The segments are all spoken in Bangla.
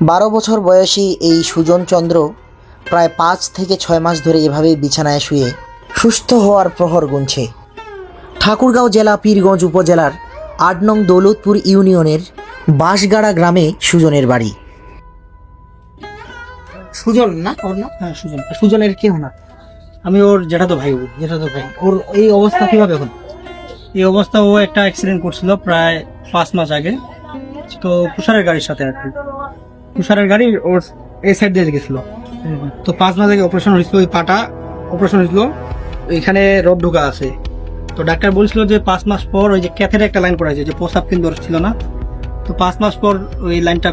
বারো বছর বয়সী এই সুজন চন্দ্র প্রায় পাঁচ থেকে ছয় মাস ধরে এভাবেই বিছানায় শুয়ে সুস্থ হওয়ার প্রহর গুনছে। ঠাকুরগাঁও জেলা পীরগঞ্জ উপজেলার আট নং দৌলতপুর ইউনিয়নের বাঁশগাড়া গ্রামে সুজনের বাড়ি। সুজন না? ওর না হ্যাঁ সুজন। সুজনের কেউ না আমি ওর জেঠাতো ভাই ও যেটা তো ভাই। ওর এই অবস্থা কীভাবে এখন? এই অবস্থা ও একটা অ্যাক্সিডেন্ট করছিল প্রায় পাঁচ মাস আগে। তো তুষারের গাড়ির সাথে আর কি। তুষারের গাড়ি ওর এই সাইড দিয়ে গেছিল। তো পাঁচ মাস আগে অপারেশন হয়েছিল ওই পাটা। অপারেশন হয়েছিল, এখানে রড ঢোকা আছে। তো ডাক্তার বলছিল যে পাঁচ মাস পর ওই যে ক্যাথের একটা লাইন করা যে প্রস্তাব কিন্তু ছিল না। তো পাঁচ মাস পর ওই লাইনটা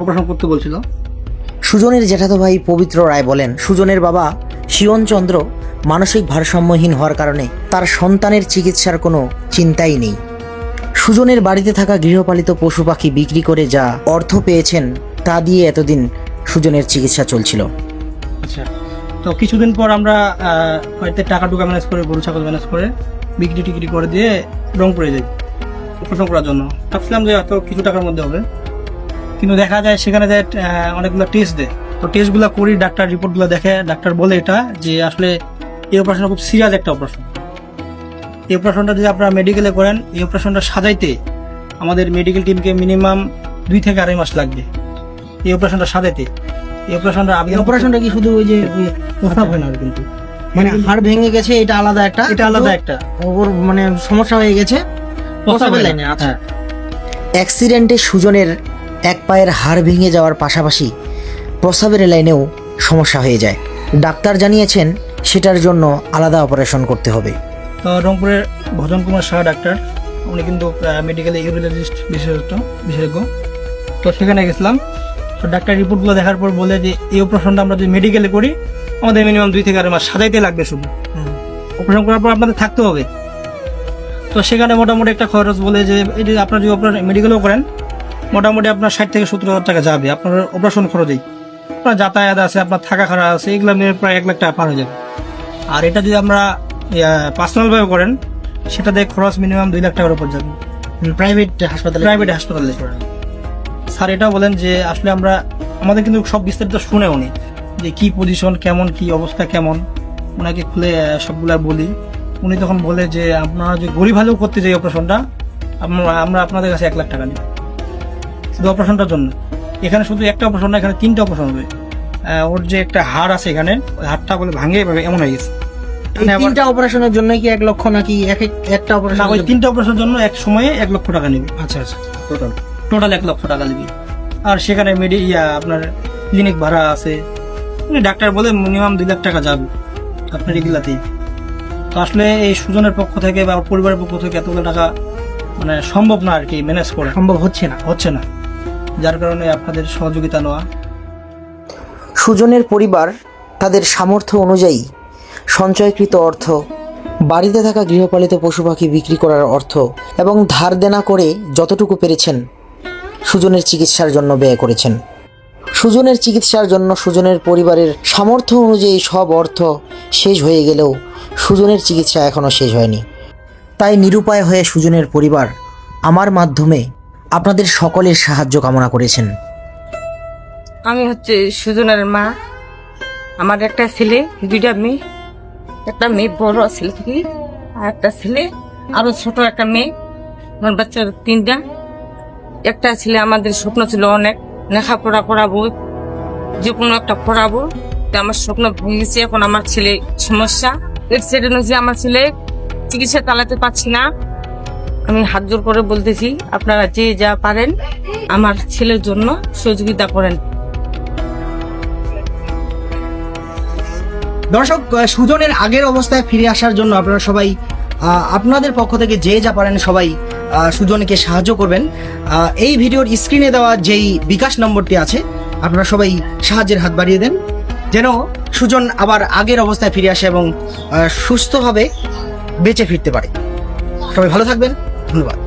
অপারেশন করতে বলছিল। সুজনের জ্যাঠাতো ভাই পবিত্র রায় বলেন, সুজনের বাবা শিবনচন্দ্র মানসিক ভারসাম্যহীন হওয়ার কারণে তার সন্তানের চিকিৎসার কোনো চিন্তাই নেই। সুজনের বাড়িতে থাকা গৃহপালিত পশু পাখি বিক্রি করে যা অর্থ পেয়েছেন, তা দিয়ে এতদিন সুজনের চিকিৎসা চলছিল। আচ্ছা তো কিছুদিন পর আমরা হয়তো টাকা টুকা ম্যানেজ করে, গরু, ছাগল ম্যানেজ করে বিক্রি টিক্রি করে দিয়ে রংপুরে যাই অপারেশন করার জন্য। ভাবছিলাম যে হয়তো কিছু টাকার মধ্যে হবে, কিন্তু দেখা যায় সেখানে যায় অনেকগুলো টেস্ট দেয়। তো টেস্টগুলো করি, ডাক্তার রিপোর্টগুলো দেখে, ডাক্তার বলে এটা যে আসলে এই অপারেশনটা খুব সিরিয়াস একটা অপারেশন এই অপারেশনটা যদি আপনারা মেডিকেলে করেন এই অপারেশনটা সাজাইতে আমাদের মেডিকেল টিমকে মিনিমাম দুই থেকে আড়াই মাস লাগবে। এই অপারেশনটা সাজাইতে। এই অপারেশনটা আবেদন অপারেশনটা কি শুধু ওই যে প্রস্তাব হয় না আর কিন্তু। মানে হাড় ভেঙে গেছে এটা আলাদা একটা? এটা আলাদা একটা। ওর মানে সমস্যা হয়ে গেছে? প্রস্তাবের লাইনে, আচ্ছা। হ্যাঁ। অ্যাক্সিডেন্টে সুজনের এক পায়ের হাড় ভেঙে যাওয়ার পাশাপাশি প্রস্রাবের লাইনেও সমস্যা হয়ে যায়। ডাক্তার জানিয়েছেন সেটার জন্য আলাদা অপারেশন করতে হবে। রংপুরের ভজন কুমার শাহ ডাক্তার। উনি কিন্তু মেডিকেলে ইউরোলজিস্ট বিশেষজ্ঞ বিশেষজ্ঞ। তো সেখানে গেছিলাম। তো ডাক্তার রিপোর্টগুলো দেখার পর বলে যে এই অপারেশনটা আমরা যদি মেডিকেলে করি আমাদের মিনিমাম দুই থেকে আড়াই মাস সাজাইতে লাগবে শুধু। অপারেশন করার পর আপনাদের থাকতে হবে। তো সেখানে মোটামুটি একটা খরচ বলে যে এটি আপনার যদি অপারেশন মেডিকেলেও করেন মোটামুটি আপনার ষাট থেকে সত্তর হাজার টাকা যাবে। আপনার অপারেশন খরচেই। আপনার যাতায়াত আছে আপনার থাকা খাওয়া আছে এগুলো মিলে প্রায় এক লাখ টাকা পার হয়ে যাবে। আর এটা যদি আমরা পার্সোনাল ভাবে করেন সেটা দিয়ে খরচ মিনিমাম দুই লাখ টাকার উপর যাবে। প্রাইভেট হাসপাতালে প্রাইভেট হাসপাতালে করেন। স্যার এটাও বলেন যে আসলে আমরা আমাদের কিন্তু সব বিস্তারিত শুনে উনি যে কি পজিশন কেমন কি অবস্থা কেমন। ওনাকে খুলে সবগুলা বলি। উনি তখন বলে যে আপনারা যে গরিব হলেও করতে চাই অপারেশনটা আমরা আমরা আপনাদের কাছে এক লাখ টাকা নিই শুধু অপারেশনটার জন্য। এখানে শুধু একটা অপারেশন না এখানে তিনটা অপারেশন হবে। ওর যে একটা হাড় আছে এখানে ওই হাড়টা বলে ভাঙে এভাবে এমন হয়ে গেছে। তিনটা অপারেশনের জন্য কি এক লক্ষ নাকি এক এক- একটা অপারেশন ওই তিনটা অপারেশনের জন্য এক সময়ে এক লক্ষ টাকা নেবে। আচ্ছা আচ্ছা। টোটাল টোটাল এক লক্ষ টাকা নেবে। আর সেখানে মেডি ইয়া আপনার ক্লিনিক ভাড়া আছে। মানে ডাক্তার বলে মিনিমাম দুই লাখ টাকা যাবে আপনার এগুলাতেই। তো আসলে এই সুজনের পক্ষ থেকে বা পরিবারের পক্ষ থেকে এতগুলো টাকা মানে সম্ভব না আর কি ম্যানেজ করা। সম্ভব হচ্ছে না। হচ্ছে না। যার কারণে আপনাদের সহযোগিতা নেওয়া। সুজনের পরিবার তাদের সামর্থ্য অনুযায়ী সঞ্চয়কৃত অর্থ, বাড়িতে থাকা গৃহপালিত পশু পাখি বিক্রি করার অর্থ, এবং ধার দেনা করে যতটুকু পেরেছেন, সুজনের চিকিৎসার জন্য ব্যয় করেছেন। সুজনের চিকিৎসার জন্য সুজনের পরিবারের সামর্থ্য অনুযায়ী সব অর্থ শেষ হয়ে গেলেও সুজনের চিকিৎসা এখনও শেষ হয়নি। তাই নিরুপায় হয়ে সুজনের পরিবার আমার মাধ্যমে আপনাদের সকলের সাহায্য কামনা করেছেন। আমি হচ্ছে সুজনের মা। আমার একটা ছেলে, দুইটা মেয়ে। একটা মেয়ে বড় ছেলে থেকে আর একটা ছেলে, আরও ছোট একটা মেয়ে। আমার বাচ্চার তিনটা। একটা ছেলে আমাদের স্বপ্ন ছিল অনেক, লেখাপড়া করাবো যে কোনো একটা পড়াবো তো আমার স্বপ্ন ভেঙে গেছে, এখন আমার ছেলে সমস্যা। এর সেটা হয়েছে আমার ছেলে চিকিৎসা চালাতে পারছি না। আমি হাত জোর করে বলতেছি, আপনারা যে যা পারেন আমার ছেলের জন্য সহযোগিতা করেন। দর্শক সুজনের আগের অবস্থায় ফিরে আসার জন্য আপনারা সবাই আপনাদের পক্ষ থেকে যে যা পারেন সবাই সুজনকে সাহায্য করবেন। এই ভিডিওর স্ক্রিনে দেওয়া যেই বিকাশ নম্বরটি আছে, আপনারা সবাই সাহায্যের হাত বাড়িয়ে দেন। যেন সুজন আবার আগের অবস্থায় ফিরে আসে এবং সুস্থভাবে বেঁচে ফিরতে পারে। সবাই ভালো থাকবেন। ধন্যবাদ।